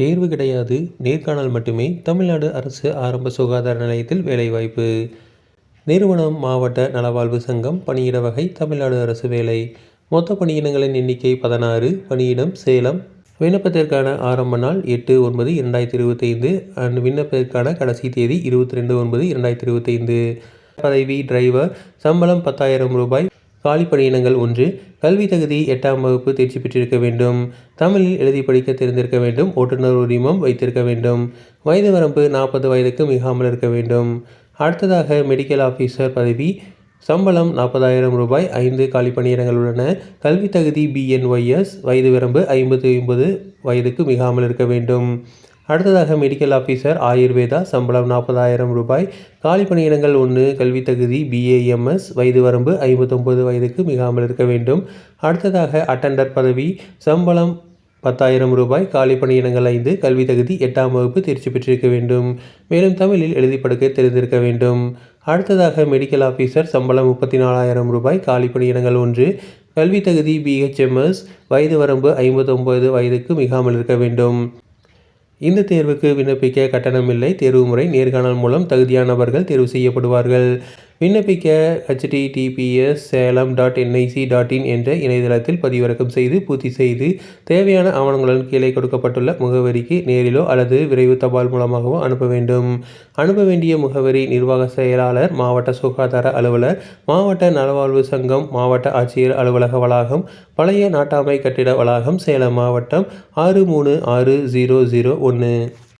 தேர்வு கிடையாது. நேர்காணல் மட்டுமே தமிழ்நாடு அரசு ஆரம்ப சுகாதார நிலையத்தில் வேலைவாய்ப்பு. நிறுவனம் மாவட்ட நலவாழ்வு சங்கம் பணியிட வகை தமிழ்நாடு அரசு வேலை. மொத்த பணியிடங்களின் எண்ணிக்கை பதினாறு. பணியிடம் சேலம். விண்ணப்பத்திற்கான ஆரம்ப நாள் எட்டு ஒன்பது இரண்டாயிரத்தி இருபத்தைந்து அண்ட் விண்ணப்பத்திற்கான கடைசி தேதி இருபத்தி ரெண்டு ஒன்பது இரண்டாயிரத்தி இருபத்தைந்து பதவி டிரைவர் சம்பளம் பத்தாயிரம் ரூபாய். காலி பணியிடங்கள் ஒன்று. கல்வி தகுதி எட்டாம் வகுப்பு தேர்ச்சி பெற்றிருக்க வேண்டும். தமிழில் எழுதி படிக்க தெரிந்திருக்க வேண்டும். ஓட்டுநர் உரிமம் வைத்திருக்க வேண்டும். வயது வரம்பு நாற்பது வயதுக்கு மிகாமல் இருக்க வேண்டும். அடுத்ததாக மெடிக்கல் ஆஃபீஸர் பதவி. சம்பளம் நாற்பதாயிரம் ரூபாய். ஐந்து காலி பணியிடங்கள் உள்ளன. கல்வி தகுதி பிஎன்ஒய்எஸ் வயது வரம்பு ஐம்பத்தி ஒன்பது வயதுக்கு மிகாமல் இருக்க வேண்டும். அடுத்ததாக மெடிக்கல் ஆஃபீஸர் ஆயுர்வேதா சம்பளம் நாற்பதாயிரம் ரூபாய். காலி பணியிடங்கள் ஒன்று கல்வி தகுதி பிஏஎம்எஸ் வயது வரம்பு ஐம்பத்தொம்பது வயதுக்கு மிகாமல் இருக்க வேண்டும். அடுத்ததாக அட்டண்டர் பதவி சம்பளம் பத்தாயிரம் ரூபாய் காலி பணியிடங்கள் ஐந்து கல்வி தகுதி எட்டாம் வகுப்பு தேர்ச்சி பெற்றிருக்க வேண்டும். மேலும் தமிழில் எழுதி படுக்க தெரிந்திருக்க வேண்டும். அடுத்ததாக மெடிக்கல் ஆஃபீஸர் சம்பளம் முப்பத்தி நாலாயிரம் ரூபாய் காலி பணியிடங்கள் ஒன்று கல்வி தகுதி பிஹெச்எம்எஸ் வயது வரம்பு ஐம்பத்தொம்பது வயதுக்கு மிகாமல் இருக்க வேண்டும். இந்த தேர்வுக்கு விண்ணப்பிக்க கட்டணமில்லை. தேர்வு முறை நேர்காணல் மூலம் தகுதியானவர்கள் தேர்வு செய்யப்படுவார்கள். விண்ணப்பிக்க HTTPS Salem dot NIC dot in என்ற இணையதளத்தில் பதிவிறக்கம் செய்து பூர்த்தி செய்து தேவையான ஆவணங்களுடன் கீழே கொடுக்கப்பட்டுள்ள முகவரிக்கு நேரிலோ அல்லது விரைவு தபால் மூலமாகவோ அனுப்ப வேண்டும். அனுப்ப வேண்டிய முகவரி நிர்வாக செயலாளர் மாவட்ட சுகாதார அலுவலர் மாவட்ட நலவாழ்வு சங்கம் மாவட்ட ஆட்சியர் அலுவலக வளாகம் பழைய நாட்டாமை கட்டிட வளாகம் சேலம் மாவட்டம் ஆறு மூணு ஆறு ஜீரோ ஜீரோ ஒன்று